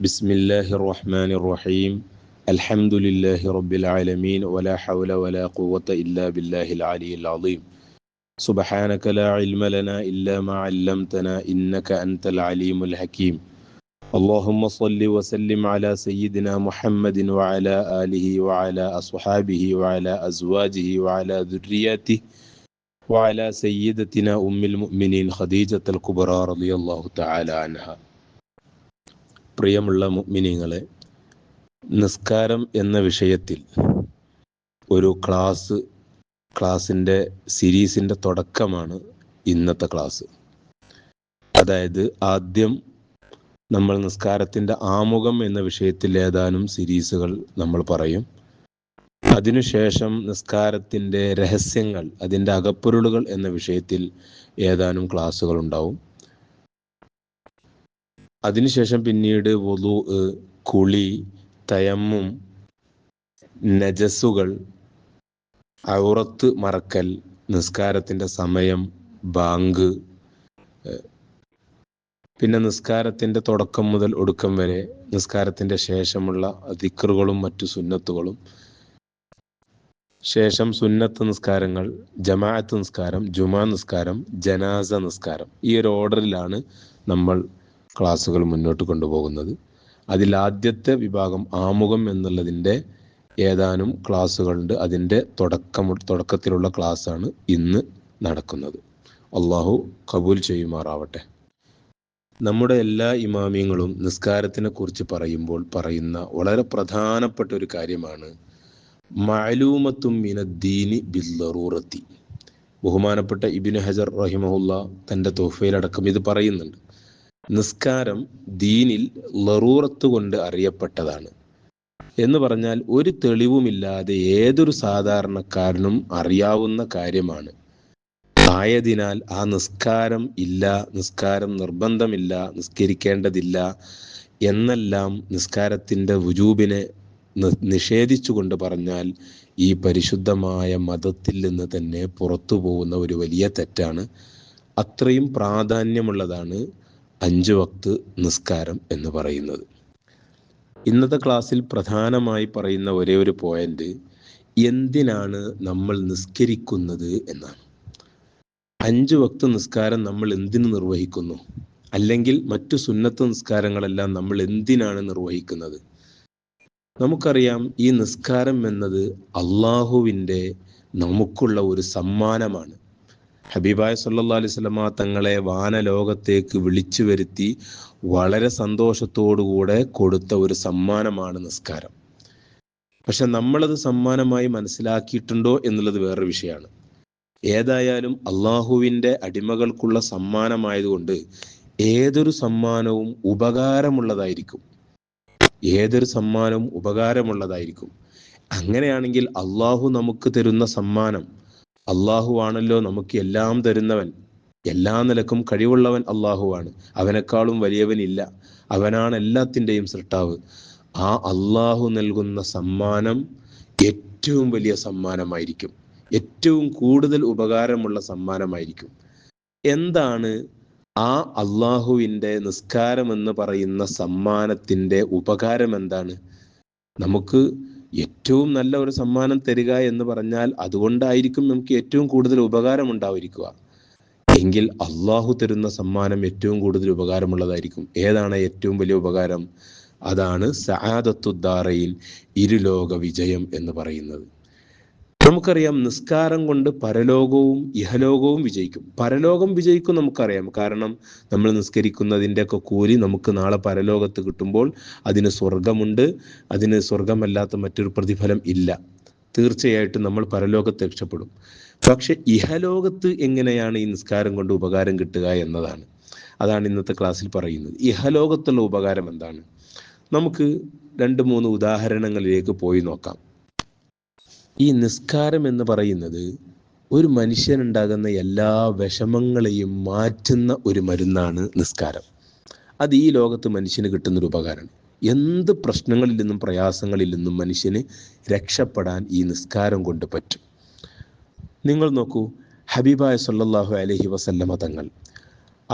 بسم الله الرحمن الرحيم الحمد لله رب العالمين ولا حول ولا قوة إلا بالله العلي العظيم سبحانك لا علم لنا إلا ما علمتنا إنك أنت العليم الحكيم اللهم صل وسلم على سيدنا محمد وعلى آله وعلى أصحابه وعلى أزواجه وعلى ذرياته وعلى سيدتنا أم المؤمنين خديجة الكبرى رضي الله تعالى عنها പ്രിയമുള്ള മുഅ്മിനീങ്ങളെ നിസ്കാരം എന്ന വിഷയത്തിൽ ഒരു ക്ലാസ് ക്ലാസിന്റെ സീരീസിന്റെ തുടക്കമാണ് ഇന്നത്തെ ക്ലാസ്. അതായത് ആദ്യം നമ്മൾ നിസ്കാരത്തിന്റെ ആമുഖം എന്ന വിഷയത്തിൽ ഏതാനും സീരീസുകൾ നമ്മൾ പറയും. അതിനുശേഷം നിസ്കാരത്തിന്റെ രഹസ്യങ്ങൾ അതിന്റെ അകപ്പൊരുളുകൾ എന്ന വിഷയത്തിൽ ഏതാനും ക്ലാസ്സുകൾ ഉണ്ടാവും. അതിനുശേഷം പിന്നീട് വുളു കുളി തയമ്മും നജസ്സുകൾ ഔറത്ത് മറക്കൽ നിസ്കാരത്തിന്റെ സമയം ബാങ്ക് പിന്നെ നിസ്കാരത്തിന്റെ തുടക്കം മുതൽ ഒടുക്കം വരെ നിസ്കാരത്തിന്റെ ശേഷമുള്ള ദിക്റുകളും മറ്റു സുന്നത്തുകളും. ശേഷം സുന്നത്ത് നിസ്കാരങ്ങൾ ജമാഅത്ത് നിസ്കാരം ജുമാ നിസ്കാരം ജനാസ നിസ്കാരം. ഈ ഒരു ഓർഡറിലാണ് നമ്മൾ ക്ലാസ്സുകൾ മുന്നോട്ട് കൊണ്ടുപോകുന്നത്. അതിൽ ആദ്യത്തെ വിഭാഗം ആമുഖം എന്നുള്ളതിന്റെ ഏതാനും ക്ലാസ്സുകളുണ്ട്. അതിന്റെ തുടക്കം തുടക്കത്തിലുള്ള ക്ലാസ്സാണ് ഇന്ന് നടക്കുന്നത്. അള്ളാഹു കബൂൽ ചെയ്യുമാറാവട്ടെ. നമ്മുടെ എല്ലാ ഇമാമിയങ്ങളും നിസ്കാരത്തിനെ കുറിച്ച് പറയുമ്പോൾ പറയുന്ന വളരെ പ്രധാനപ്പെട്ട ഒരു കാര്യമാണ്. മിനദ്ദീനി ബഹുമാനപ്പെട്ട ഇബിന് ഹജർ റഹിമഹുല്ല തന്റെ തോഫയിലടക്കം ഇത് പറയുന്നുണ്ട്. നിസ്കാരം ദീനിൽ ലറൂറത്ത് കൊണ്ട് അറിയപ്പെട്ടതാണ്. എന്ന് പറഞ്ഞാൽ ഒരു തെളിവുമില്ലാതെ ഏതൊരു സാധാരണക്കാരനും അറിയാവുന്ന കാര്യമാണ്. ആയതിനാൽ ആ നിസ്കാരം ഇല്ല നിസ്കാരം നിർബന്ധമില്ല നിസ്കരിക്കേണ്ടതില്ല എന്നെല്ലാം നിസ്കാരത്തിന്റെ വുജൂബിനെ നിഷേധിച്ചുകൊണ്ട് പറഞ്ഞാൽ ഈ പരിശുദ്ധമായ മതത്തിൽ നിന്ന് തന്നെ പുറത്തു പോകുന്ന ഒരു വലിയ തെറ്റാണ്. അത്രയും പ്രാധാന്യമുള്ളതാണ് അഞ്ച് വക്ത് നിസ്കാരം എന്ന് പറയുന്നത്. ഇന്നത്തെ ക്ലാസ്സിൽ പ്രധാനമായി പറയുന്ന ഒരേ ഒരു പോയിന്റ് എന്തിനാണ് നമ്മൾ നിസ്കരിക്കുന്നത് എന്നാണ്. അഞ്ച് വക്ത് നിസ്കാരം നമ്മൾ എന്തിനു നിർവഹിക്കുന്നു? അല്ലെങ്കിൽ മറ്റു സുന്നത്ത നിസ്കാരങ്ങളെല്ലാം നമ്മൾ എന്തിനാണ് നിർവഹിക്കുന്നത്? നമുക്കറിയാം ഈ നിസ്കാരം എന്നത് അള്ളാഹുവിന്റെ നമുക്കുള്ള ഒരു സമ്മാനമാണ്. ഹബീബായ സല്ലാ അലൈഹി സ്വലമ തങ്ങളെ വാനലോകത്തേക്ക് വിളിച്ചു വരുത്തി വളരെ സന്തോഷത്തോടുകൂടെ കൊടുത്ത ഒരു സമ്മാനമാണ് നിസ്കാരം. പക്ഷെ നമ്മളത് സമ്മാനമായി മനസ്സിലാക്കിയിട്ടുണ്ടോ എന്നുള്ളത് വേറൊരു വിഷയമാണ്. ഏതായാലും അള്ളാഹുവിന്റെ അടിമകൾക്കുള്ള സമ്മാനമായതുകൊണ്ട് ഏതൊരു സമ്മാനവും ഉപകാരമുള്ളതായിരിക്കും. ഏതൊരു സമ്മാനവും ഉപകാരമുള്ളതായിരിക്കും. അങ്ങനെയാണെങ്കിൽ അള്ളാഹു നമുക്ക് തരുന്ന സമ്മാനം അള്ളാഹു ആണല്ലോ നമുക്ക് എല്ലാം തരുന്നവൻ. എല്ലാ നിലക്കും കഴിവുള്ളവൻ അള്ളാഹുവാണ്. അവനേക്കാളും വലിയവനില്ല. അവനാണ് എല്ലാത്തിന്റെയും സൃഷ്ടാവ്. ആ അള്ളാഹു നൽകുന്ന സമ്മാനം ഏറ്റവും വലിയ സമ്മാനമായിരിക്കും. ഏറ്റവും കൂടുതൽ ഉപകാരമുള്ള സമ്മാനമായിരിക്കും. എന്താണ് ആ അള്ളാഹുവിന്റെ നിസ്കാരം എന്ന് പറയുന്ന സമ്മാനത്തിന്റെ ഉപകാരം എന്താണ് നമുക്ക് ഏറ്റവും നല്ല ഒരു സമ്മാനം തരിക എന്ന് പറഞ്ഞാൽ അതുകൊണ്ടായിരിക്കും നമുക്ക് ഏറ്റവും കൂടുതൽ ഉപകാരം ഉണ്ടായിരിക്കുക. എങ്കിൽ അള്ളാഹു തരുന്ന സമ്മാനം ഏറ്റവും കൂടുതൽ ഉപകാരമുള്ളതായിരിക്കും. ഏതാണ് ഏറ്റവും വലിയ ഉപകാരം? അതാണ് സഹാദത്തുദ്ദാറയിൽ ഇരുലോക വിജയം എന്ന് പറയുന്നത്. നമുക്കറിയാം നിസ്കാരം കൊണ്ട് പരലോകവും ഇഹലോകവും വിജയിക്കും. പരലോകം വിജയിക്കും നമുക്കറിയാം. കാരണം നമ്മൾ നിസ്കരിക്കുന്നതിന്റെയൊക്കെ കൂലി നമുക്ക് നാളെ പരലോകത്ത് കിട്ടുമ്പോൾ അതിന് സ്വർഗമുണ്ട് അതിന് സ്വർഗമല്ലാത്ത മറ്റൊരു പ്രതിഫലം ഇല്ല. തീർച്ചയായിട്ടും നമ്മൾ പരലോകത്ത് രക്ഷപ്പെടും. പക്ഷെ ഇഹലോകത്ത് എങ്ങനെയാണ് ഈ നിസ്കാരം കൊണ്ട് ഉപകാരം കിട്ടുക എന്നതാണ്. അതാണ് ഇന്നത്തെ ക്ലാസ്സിൽ പറയുന്നത്. ഇഹലോകത്തുള്ള ഉപകാരം എന്താണ്? നമുക്ക് രണ്ട് മൂന്ന് ഉദാഹരണങ്ങളിലേക്ക് പോയി നോക്കാം. ഈ നിസ്കാരം എന്ന് പറയുന്നത് ഒരു മനുഷ്യനുണ്ടാകുന്ന എല്ലാ വിഷമങ്ങളെയും മാറ്റുന്ന ഒരു മരുന്നാണ് നിസ്കാരം. അത് ഈ ലോകത്ത് മനുഷ്യന് കിട്ടുന്നൊരു ഉപകാരമാണ്. എന്ത് പ്രശ്നങ്ങളിൽ നിന്നും പ്രയാസങ്ങളിൽ നിന്നും മനുഷ്യന് രക്ഷപ്പെടാൻ ഈ നിസ്കാരം കൊണ്ട് പറ്റും. നിങ്ങൾ നോക്കൂ ഹബീബായ സല്ലല്ലാഹു അലൈഹി വസല്ലമ തങ്ങൾ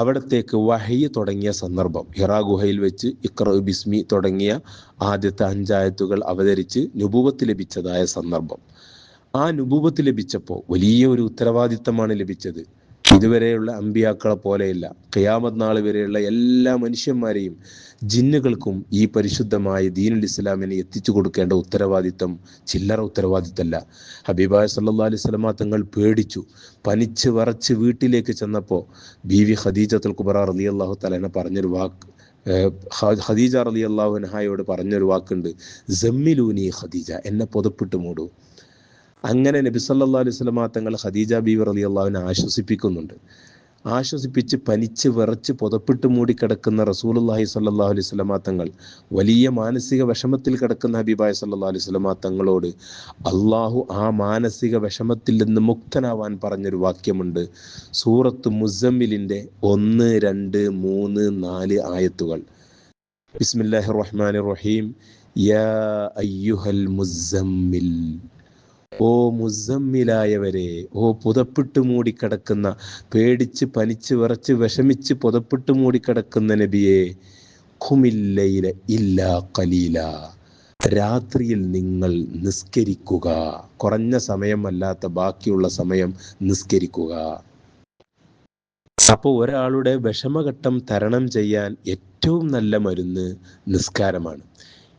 അവിടത്തേക്ക് വഹയ്യ തുടങ്ങിയ സന്ദർഭം. ഹിറാ ഗുഹയിൽ വെച്ച് ഇക്ര ബിസ്മി തുടങ്ങിയ ആദ്യത്തെ അഞ്ചായത്തുകൾ അവതരിച്ച് നുപൂവത്ത് ലഭിച്ചതായ സന്ദർഭം. ആ നുപൂവത്ത് ലഭിച്ചപ്പോൾ വലിയ ഒരു ഉത്തരവാദിത്തമാണ് ലഭിച്ചത്. ഇതുവരെയുള്ള അമ്പിയാക്കളെ പോലെയല്ല. ഖിയാമത് നാൾ വരെയുള്ള എല്ലാ മനുഷ്യന്മാരെയും ജിന്നുകൾക്കും ഈ പരിശുദ്ധമായ ദീനുൽ ഇസ്ലാമിനെ എത്തിച്ചു കൊടുക്കേണ്ട ഉത്തരവാദിത്തം ചില്ലറ ഉത്തരവാദിത്തമല്ല. ഹബീബായ സല്ലാ അലൈഹി സ്വലമ തങ്ങൾ പേടിച്ചു. പനിച്ച് വറച്ച് വീട്ടിലേക്ക് ചെന്നപ്പോൾ ബി വി ഖദീജത്തുൽ കുബറ റലി അള്ളാഹു തലേനെ പറഞ്ഞൊരു വാക്ക് ഖദീജ റലി അള്ളാഹു നഹായോട് പറഞ്ഞൊരു വാക്കുണ്ട്. ജമ്മിലൂനി ഖദീജ എന്നെ പുതപ്പിട്ട് മൂടൂ. അങ്ങനെ നബി അലൈഹി സ്വലമ തങ്ങൾ ഖദീജ ബീവർ അലി അള്ളാഹുവിനെ ആശ്വസിപ്പിക്കുന്നുണ്ട്. ആശ്വസിപ്പിച്ച് പനിച്ച് വിറച്ച് പുതപ്പിട്ട് മൂടിക്കിടക്കുന്ന റസൂലുല്ലാഹി സല്ലാഹു അലൈഹി സ്വലമ തങ്ങൾ വലിയ മാനസിക വിഷമത്തിൽ കിടക്കുന്ന ഹബീബായ സല്ലാ അലൈഹി സ്വലമ തങ്ങളോട് അള്ളാഹു ആ മാനസിക വിഷമത്തിൽ നിന്ന് മുക്തനാവാൻ പറഞ്ഞൊരു വാക്യമുണ്ട്. സൂറത്ത് മുസമ്മിലിന്റെ ഒന്ന് രണ്ട് മൂന്ന് നാല് ആയത്തുകൾ. ബിസ്മില്ലാഹി റഹ്മാൻ റഹീം. യാ അയ്യുഹൽ മുസമ്മിൽ. ഓ മുസമ്മിലായവരെ ഓ പുതപ്പിട്ട് മൂടിക്കിടക്കുന്ന പേടിച്ച് പനിച്ച് വിറച്ച് വിഷമിച്ച് പുതപ്പിട്ട് മൂടിക്കിടക്കുന്ന നബിയെ ഖുമില്ലയില ഇല്ല കലീല രാത്രിയിൽ നിങ്ങൾ നിസ്കരിക്കുക. കുറഞ്ഞ സമയമല്ലാത്ത ബാക്കിയുള്ള സമയം നിസ്കരിക്കുക. അപ്പോൾ ഒരാളുടെ വിഷമഘട്ടം തരണം ചെയ്യാൻ ഏറ്റവും നല്ല മരുന്ന് നിസ്കാരമാണ്.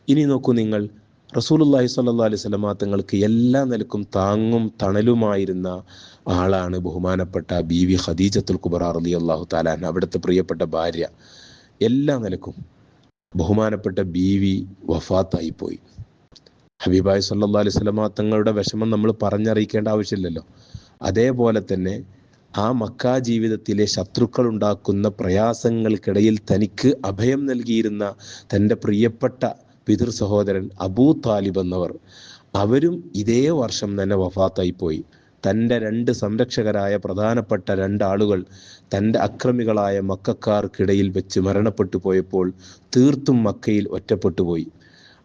ഇനി നോക്കൂ നിങ്ങൾ റസൂലുല്ലാഹി സ്വല്ലാ അലൈഹി സ്വലമ തങ്ങൾക്ക് എല്ലാ നിലക്കും താങ്ങും തണലുമായിരുന്ന ആളാണ് ബഹുമാനപ്പെട്ട ബി വി ഖദീജത്തുൽ കുബറ റലി അള്ളാഹു താലാൻ അവിടുത്തെ പ്രിയപ്പെട്ട ഭാര്യ. എല്ലാ നിലക്കും ബഹുമാനപ്പെട്ട ബി വി വഫാത്തായി പോയി ഹബീബായ് സല്ലാ അലൈഹി സ്വലമ തങ്ങളുടെ വിഷമം നമ്മൾ പറഞ്ഞറിയിക്കേണ്ട ആവശ്യമില്ലല്ലോ. അതേപോലെ തന്നെ ആ മക്ക ജീവിതത്തിലെ ശത്രുക്കൾ ഉണ്ടാക്കുന്ന പ്രയാസങ്ങൾക്കിടയിൽ തനിക്ക് അഭയം നൽകിയിരുന്ന തന്റെ പ്രിയപ്പെട്ട പിതൃ സഹോദരൻ അബൂ താലിബ് എന്നവർ. അവരും ഇതേ വർഷം തന്നെ വഫാത്തായി പോയി തന്റെ രണ്ട് സംരക്ഷകരായ പ്രധാനപ്പെട്ട രണ്ടാളുകൾ തന്റെ അക്രമികളായ മക്കാർക്കിടയിൽ വെച്ച് മരണപ്പെട്ടു പോയപ്പോൾ തീർത്തും മക്കയിൽ ഒറ്റപ്പെട്ടു പോയി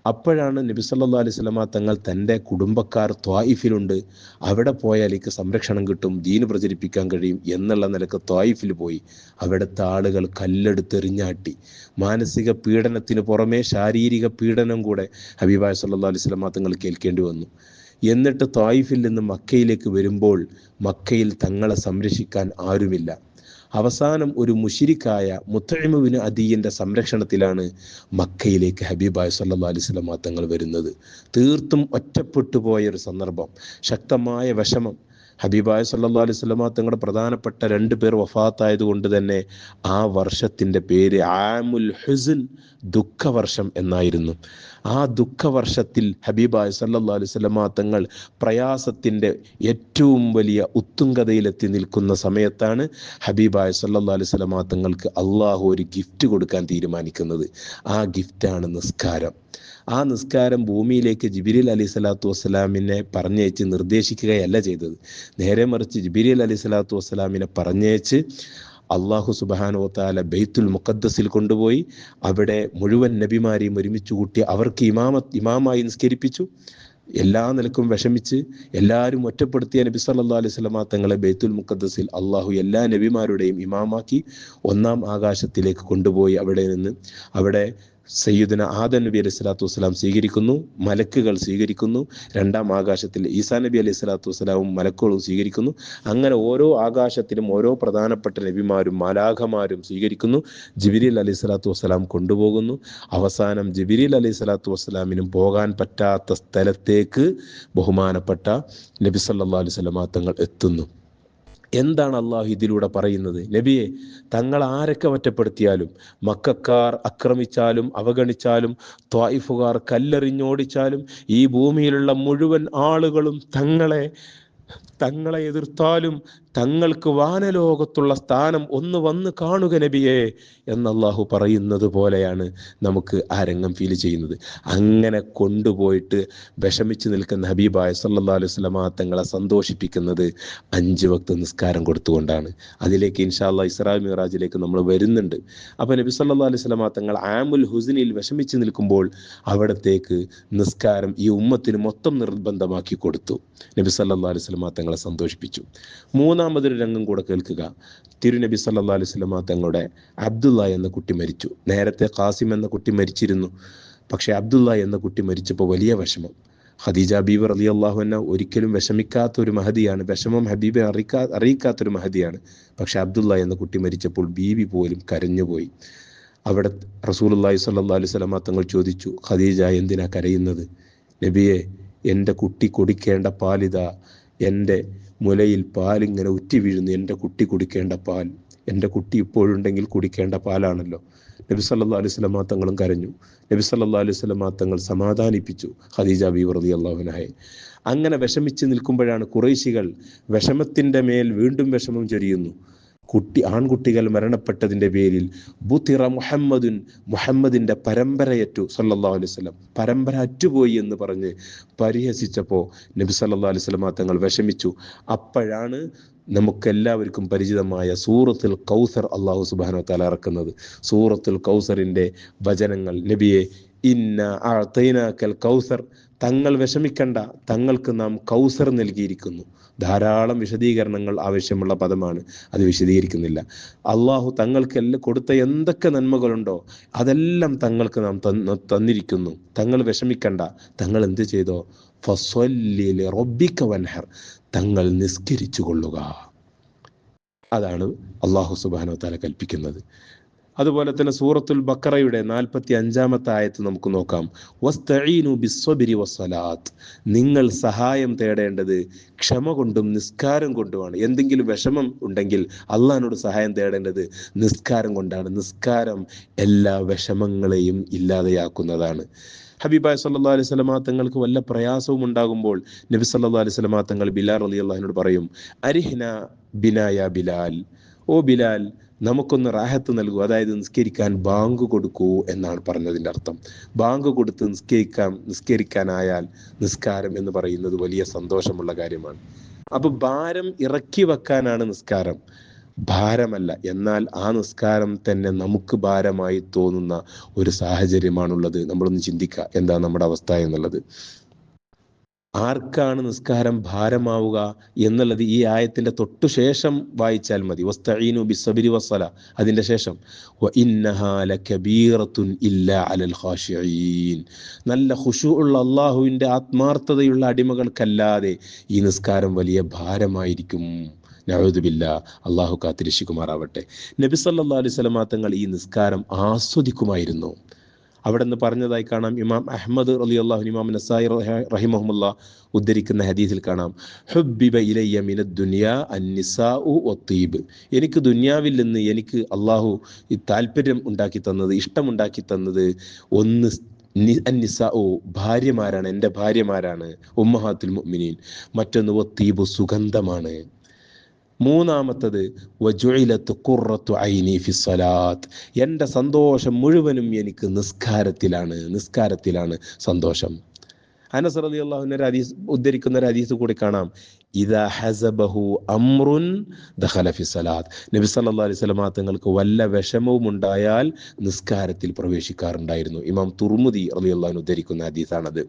അപ്പോഴാണ് നബി സല്ലാ അലൈഹി സ്വലമ തങ്ങൾ തന്റെ കുടുംബക്കാർ ത്വായിഫിലുണ്ട്. അവിടെ പോയാൽ എനിക്ക് സംരക്ഷണം കിട്ടും ദീന് പ്രചരിപ്പിക്കാൻ കഴിയും എന്നുള്ള നിലയ്ക്ക് ത്വായിഫിൽ പോയി. അവിടുത്തെ ആളുകൾ കല്ലെടുത്തെറിഞ്ഞാട്ടി മാനസിക പീഡനത്തിന് പുറമേ ശാരീരിക പീഡനം കൂടെ ഹബീബായ സല്ലാ അലൈഹി സ്വലമ തങ്ങൾ കേൾക്കേണ്ടി വന്നു. എന്നിട്ട് ത്വായിഫിൽ നിന്ന് മക്കയിലേക്ക് വരുമ്പോൾ മക്കയിൽ തങ്ങളെ സംരക്ഷിക്കാൻ ആരുമില്ല. അവസാനം ഒരു മുഷിരിക്കായ മുത്തഴിമുവിന് അദീയന്റെ സംരക്ഷണത്തിലാണ് മക്കയിലേക്ക് ഹബീബായ സല്ലാ അലൈഹി സ്വലമ തങ്ങൾ വരുന്നത്. തീർത്തും ഒറ്റപ്പെട്ടു പോയ ഒരു സന്ദർഭം. ശക്തമായ വിഷമം. ഹബീബായ സല്ലാ അലൈഹി സ്വലമ തങ്ങളുടെ പ്രധാനപ്പെട്ട രണ്ട് പേർ വഫാത്തായത് കൊണ്ട് തന്നെ ആ വർഷത്തിന്റെ പേര് ആമുൽ ഹുസിൻ ദുഃഖവർഷം എന്നായിരുന്നു. ആ ദുഃഖവർഷത്തിൽ ഹബീബായ സല്ലാ അലൈഹി സ്വലമ തങ്ങൾ പ്രയാസത്തിന്റെ ഏറ്റവും വലിയ ഉത്തുംഗതയിലെത്തി നിൽക്കുന്ന സമയത്താണ് ഹബീബായ സല്ലാ അലൈഹി സ്വലമ തങ്ങൾക്ക് അള്ളാഹു ഒരു ഗിഫ്റ്റ് കൊടുക്കാൻ തീരുമാനിക്കുന്നത്. ആ ഗിഫ്റ്റാണ് നിസ്കാരം. ആ നിസ്കാരം ഭൂമിയിലേക്ക് ജിബിരിൽ അലി സ്വലാത്തു വസ്സലാമിനെ പറഞ്ഞയച്ച് നിർദ്ദേശിക്കുകയല്ല ചെയ്തത്. നേരെ മറിച്ച് ജിബിരിൽ അലി സ്വലാത്തു വസ്സലാമിനെ പറഞ്ഞയച്ച് അള്ളാഹു സുബാനോ താല ബെയ്ത്തുൽ മുഖദ്ദസിൽ കൊണ്ടുപോയി അവിടെ മുഴുവൻ നബിമാരെയും ഒരുമിച്ച് കൂട്ടി അവർക്ക് ഇമാമ ഇമാമായി നിസ്കരിപ്പിച്ചു. എല്ലാ നിലക്കും വിഷമിച്ച് എല്ലാവരും ഒറ്റപ്പെടുത്തിയ നബി സല്ലാ അലൈഹി സ്വലമാ തങ്ങളെ ബെയ്ത്തുൽ മുഖദ്ദസിൽ അള്ളാഹു എല്ലാ നബിമാരുടെയും ഇമാമാക്കി ഒന്നാം ആകാശത്തിലേക്ക് കൊണ്ടുപോയി അവിടെ നിന്ന്. അവിടെ സയ്യിദിന ആദൻ നബി അലൈഹി സ്വലാത്തു വസ്സലാം സ്വീകരിക്കുന്നു മലക്കുകൾ സ്വീകരിക്കുന്നു രണ്ടാം ആകാശത്തിൽ ഈസാ നബി അലൈഹി സ്വലാത്തു വസ്സലാമും മലക്കുകളും സ്വീകരിക്കുന്നു. അങ്ങനെ ഓരോ ആകാശത്തിലും ഓരോ പ്രധാനപ്പെട്ട നബിമാരും മാലാഖമാരും സ്വീകരിക്കുന്നു. ജിബിരിൽ അലൈഹി സ്വലാത്തു വസ്സലാം കൊണ്ടുപോകുന്നു. അവസാനം ജിബിരിൽ അലൈഹി സ്വലാത്തു വസ്സലാമിനും പോകാൻ പറ്റാത്ത സ്ഥലത്തേക്ക് ബഹുമാനപ്പെട്ട നബി സല്ലാ അലൈഹി സ്വലമാ തങ്ങൾ എത്തുന്നു. എന്താണ് അള്ളാഹു ഇതിലൂടെ പറയുന്നത്? നബിയെ തങ്ങൾ ആരൊക്കെ ഒറ്റപ്പെടുത്തിയാലും മക്കാർ അക്രമിച്ചാലും അവഗണിച്ചാലും ത്വായിഫുകാർ കല്ലെറിഞ്ഞോടിച്ചാലും ഈ ഭൂമിയിലുള്ള മുഴുവൻ ആളുകളും തങ്ങളെ തങ്ങളെ എതിർത്താലും തങ്ങൾക്ക് വാനലോകത്തുള്ള സ്ഥാനം ഒന്ന് വന്ന് കാണുക നബിയെ എന്ന് എന്നല്ലാഹു പറയുന്നത് പോലെയാണ് നമുക്ക് ആ രംഗം ഫീൽ ചെയ്യുന്നത്. അങ്ങനെ കൊണ്ടുപോയിട്ട് വിഷമിച്ച് നിൽക്കുന്ന ഹബീബായ സല്ലാ അലൈഹി സ്വലമ തങ്ങളെ സന്തോഷിപ്പിക്കുന്നത് അഞ്ച് വക്ത നിസ്കാരം കൊടുത്തുകൊണ്ടാണ്. അതിലേക്ക് ഇൻഷാല്ല ഇസ്രാ മിറാജിലേക്ക് നമ്മൾ വരുന്നുണ്ട്. അപ്പോൾ നബി സല്ലാ അലൈഹി സ്വലമ തങ്ങൾ ആമുൽ ഹുസിനിൽ വിഷമിച്ച് നിൽക്കുമ്പോൾ അവിടത്തേക്ക് നിസ്കാരം ഈ ഉമ്മത്തിന് മൊത്തം നിർബന്ധമാക്കി കൊടുത്തു. നബി സല്ലാ അലൈഹി സ്വലമ തങ്ങളെ സന്തോഷിപ്പിച്ചു. മൂന്നാമതൊരു രംഗം കൂടെ കേൾക്കുക. തിരുനബി സല്ലാ അലൈഹി സ്വലമ തങ്ങളുടെ അബ്ദുള്ള എന്ന കുട്ടി മരിച്ചു. നേരത്തെ ഖാസിം എന്ന കുട്ടി മരിച്ചിരുന്നു. പക്ഷേ അബ്ദുള്ള എന്ന കുട്ടി മരിച്ചപ്പോൾ വലിയ വിഷമം. ഖദീജ അലി അള്ളാഹു എന്ന ഒരിക്കലും വിഷമിക്കാത്ത ഒരു മഹതിയാണ് വിഷമം ഹബീബെ അറിയിക്കാ അറിയിക്കാത്തൊരു മഹതിയാണ് പക്ഷെ അബ്ദുള്ള എന്ന കുട്ടി മരിച്ചപ്പോൾ ബീബി പോലും കരഞ്ഞുപോയി. അവിടെ റസൂലുല്ലാഹി സല്ലാ അലൈഹി സ്വലമ തങ്ങൾ ചോദിച്ചു ഖദീജ എന്തിനാ കരയുന്നത്? നബിയെ എന്റെ കുട്ടി കുടിക്കേണ്ട പാലിത. എന്റെ മുലയിൽ പാലിങ്ങനെ ഉറ്റി വീഴുന്നു. എന്റെ കുട്ടി കുടിക്കേണ്ട പാൽ. എന്റെ കുട്ടി ഇപ്പോഴുണ്ടെങ്കിൽ കുടിക്കേണ്ട പാലാണല്ലോ. നബി സല്ലാ അലൈഹി സ്വലമാ തങ്ങളും കരഞ്ഞു. നബി സല്ലാ അലൈഹി സ്വലമാ തങ്ങൾ സമാധാനിപ്പിച്ചു. ഖദീജ ബി റതി അള്ളാഹുനായെ അങ്ങനെ വിഷമിച്ച് നിൽക്കുമ്പോഴാണ് കുറേശികൾ വിഷമത്തിന്റെ മേൽ വീണ്ടും വിഷമം ചൊരിയുന്നു. കുട്ടി ആൺകുട്ടികൾ മരണപ്പെട്ടതിന്റെ പേരിൽ ബുത്തിറ മുഹമ്മദുൻ മുഹമ്മദിന്റെ പരമ്പരയറ്റു സല്ലാ അലൈഹി സ്വലം പരമ്പര അറ്റുപോയി എന്ന് പറഞ്ഞ് പരിഹസിച്ചപ്പോൾ നബി സല്ലാ അലൈഹി സ്വലം തങ്ങൾ വിഷമിച്ചു. അപ്പോഴാണ് നമുക്കെല്ലാവർക്കും പരിചിതമായ സൂറത്തുൽ കൗസർ അള്ളാഹു സുബാനോ തല ഇറക്കുന്നത്. സൂറത്തുൽ കൗസറിന്റെ വചനങ്ങൾ നബിയെ ഇന്ന അഴത്തൈനാക്കൽ കൗസർ. തങ്ങൾ വിഷമിക്കണ്ട തങ്ങൾക്ക് നാം കൗസർ നൽകിയിരിക്കുന്നു. ധാരാളം വിശദീകരണങ്ങൾ ആവശ്യമുള്ള പദമാണ്. അത് വിശദീകരിക്കുന്നില്ല. അള്ളാഹു തങ്ങൾക്ക് എല്ലാം കൊടുത്ത എന്തൊക്കെ നന്മകളുണ്ടോ അതെല്ലാം തങ്ങൾക്ക് നാം തന്നിരിക്കുന്നു. തങ്ങൾ വിഷമിക്കണ്ട. തങ്ങൾ എന്ത് ചെയ്തോ? ഫസ്വല്ലിലെ റൊബിക്ക വൻഹർ. തങ്ങൾ നിസ്കരിച്ചു കൊള്ളുക അതാണ് അള്ളാഹു സുബാനോ തല കൽപ്പിക്കുന്നത്. അതുപോലെ തന്നെ സൂറത്തുൽ ബക്കറയുടെ നാൽപ്പത്തി അഞ്ചാമത്തെ ആയത്ത് നമുക്ക് നോക്കാം. വസ്തഈനു ബിസ്വബിരി വസ്സലാത്ത്. നിങ്ങൾ സഹായം തേടേണ്ടത് ക്ഷമ കൊണ്ടും നിസ്കാരം കൊണ്ടുമാണ്. എന്തെങ്കിലും വിഷമം ഉണ്ടെങ്കിൽ അള്ളഹാനോട് സഹായം തേടേണ്ടത് നിസ്കാരം കൊണ്ടാണ്. നിസ്കാരം എല്ലാ വിഷമങ്ങളെയും ഇല്ലാതെയാക്കുന്നതാണ്. ഹബീബായ് സല്ലാ അലൈഹി സ്വലമാ തങ്ങൾക്ക് വല്ല പ്രയാസവും ഉണ്ടാകുമ്പോൾ നബി സല്ലാ അലൈഹി സ്വലമാ തങ്ങൾ ബിലാൽ അലി അള്ളഹാനോട് പറയും അരിഹ്ന ബിനായ ബിലാൽ. ഓ ബിലാൽ നമുക്കൊന്ന് റാഹത്ത് നൽകൂ. അതായത് നിസ്കരിക്കാൻ ബാങ്ക് കൊടുക്കൂ എന്നാണ് പറഞ്ഞതിന്റെ അർത്ഥം. ബാങ്ക് കൊടുത്ത് നിസ്കരിക്കാൻ നിസ്കരിക്കാനായാൽ നിസ്കാരം എന്ന് പറയുന്നത് വലിയ സന്തോഷമുള്ള കാര്യമാണ്. അപ്പൊ ഭാരം ഇറക്കി വെക്കാനാണ് നിസ്കാരം. ഭാരമല്ല. എന്നാൽ ആ നിസ്കാരം തന്നെ നമുക്ക് ഭാരമായി തോന്നുന്ന ഒരു സാഹചര്യമാണുള്ളത്. നമ്മളൊന്ന് ചിന്തിക്കുക എന്താ നമ്മുടെ അവസ്ഥ എന്നുള്ളത്? ആർക്കാണ് നിസ്കാരം ഭാരമാവുക എന്നുള്ളത് ഈ ആയത്തിന്റെ തൊട്ടു ശേഷം വായിച്ചാൽ മതി. വസ്തഈനു ബിസബിരി വസ്സല. അതിന്റെ ശേഷം ഇല്ല അലൽ ഖാഷിഈൻ. നല്ല ഖുഷു ഉള്ള അള്ളാഹുവിന്റെ ആത്മാർത്ഥതയുള്ള അടിമകൾക്കല്ലാതെ ഈ നിസ്കാരം വലിയ ഭാരമായിരിക്കും. നഴുതുബില്ല അള്ളാഹു കാത്തിരക്ഷിക്കുമാറാവട്ടെ. നബി സല്ലാ അലൈഹി സ്വലമാ തങ്ങൾ ഈ നിസ്കാരം ആസ്വദിക്കുമായിരുന്നു. അവിടെ നിന്ന് പറഞ്ഞതായി കാണാം. ഇമാം അഹമ്മദ് അലി അള്ളാഹു ഇമാം നസായി റഹിമഹമുല്ല ഉദ്ധരിക്കുന്ന ഹദീസിൽ കാണാം. ഹുബിബ ഇലയ്യ മിന ദുനിയ ഉ ഒത്തീബ് എനിക്ക് ദുനിയാവിൽ നിന്ന് എനിക്ക് അള്ളാഹു ഈ താല്പര്യം ഉണ്ടാക്കി തന്നത് ഇഷ്ടമുണ്ടാക്കി തന്നത് ഒന്ന് ഓ ഭാര്യമാരാണ് എന്റെ ഭാര്യമാരാണ് ഉമ്മഹാത്തുൽ മുഅ്മിനീൻ. മറ്റൊന്ന് ഒത്തീബ് സുഗന്ധമാണ്. മൂന്നാമത്തത് വജുയിലത്ത് കുറത്തു ഐനി ഫിസ്വലാത്ത് എന്റെ സന്തോഷം മുഴുവനും എനിക്ക് നിസ്കാരത്തിലാണ് നിസ്കാരത്തിലാണ് സന്തോഷം. അനസ് റലി അള്ളാഹുവിന്റെ ഹദീസ് ഉദ്ധരിക്കുന്ന ഒരു ഹദീസ് കൂടി കാണാം. ഇതാ ഹസബഹു അമ്രുൻ ദഖല ഫി സലാത്ത് നബി സല്ലാ അലൈഹി വസല്ലം തങ്ങൾക്ക് വല്ല വിഷമവും ഉണ്ടായാൽ നിസ്കാരത്തിൽ പ്രവേശിക്കാറുണ്ടായിരുന്നു. ഇമാം തുർമുദി റളിയല്ലാഹു ഉദ്ധരിക്കുന്ന ഹദീസാണത്.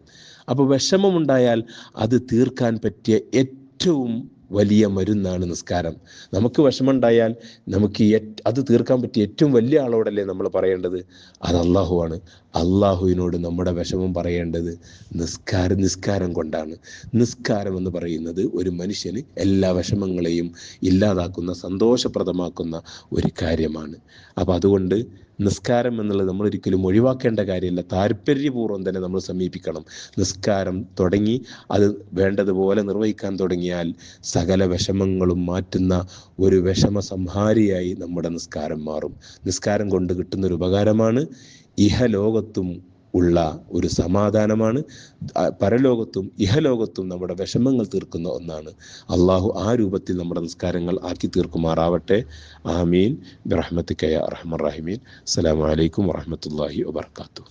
അപ്പോൾ വിഷമമുണ്ടായാൽ അത് തീർക്കാൻ പറ്റിയ ഏറ്റവും വലിയ മരുന്നാണ് നിസ്കാരം. നമുക്ക് വിഷമമുണ്ടായാൽ നമുക്ക് അത് തീർക്കാൻ പറ്റിയ ഏറ്റവും വലിയ ആളോടല്ലേ നമ്മൾ പറയേണ്ടത്? അത് അള്ളാഹുവാണ് അള്ളാഹുവിനോട് നമ്മുടെ വിഷമം പറയേണ്ടത് നിസ്കാര നിസ്കാരം കൊണ്ടാണ്. നിസ്കാരം എന്ന് പറയുന്നത് ഒരു മനുഷ്യന് എല്ലാ വിഷമങ്ങളെയും ഇല്ലാതാക്കുന്ന സന്തോഷപ്രദമാക്കുന്ന ഒരു കാര്യമാണ്. അപ്പം അതുകൊണ്ട് നിസ്കാരം എന്നുള്ളത് നമ്മൾ ഒരിക്കലും ഒഴിവാക്കേണ്ട കാര്യമല്ല. താല്പര്യപൂർവം തന്നെ നമ്മൾ സമീപിക്കണം. നിസ്കാരം തുടങ്ങി അത് വേണ്ടതുപോലെ നിർവഹിക്കാൻ തുടങ്ങിയാൽ സകല വിഷമങ്ങളും മാറ്റുന്ന ഒരു വിഷമ സംഹാരിയായി നമ്മുടെ നിസ്കാരം മാറും. നിസ്കാരം കൊണ്ട് കിട്ടുന്ന ഒരു ഉപകാരമാണ് ഇഹലോകത്തും ഉള്ള ഒരു സമാധാനമാണ്. പരലോകത്തും ഇഹലോകത്തും നമ്മുടെ വിഷമങ്ങൾ തീർക്കുന്ന ഒന്നാണ്. അള്ളാഹു ആ രൂപത്തിൽ നമ്മുടെ നിസ്കാരങ്ങൾ ആക്കി തീർക്കുമാറാവട്ടെ. ആമീൻ. ബിറഹ്മത്തിക്കയ റഹ്മൻ റഹിമീൻ. അസ്സലാമു അലൈക്കും വറഹമത്തല്ലാഹി വബർക്കാത്തു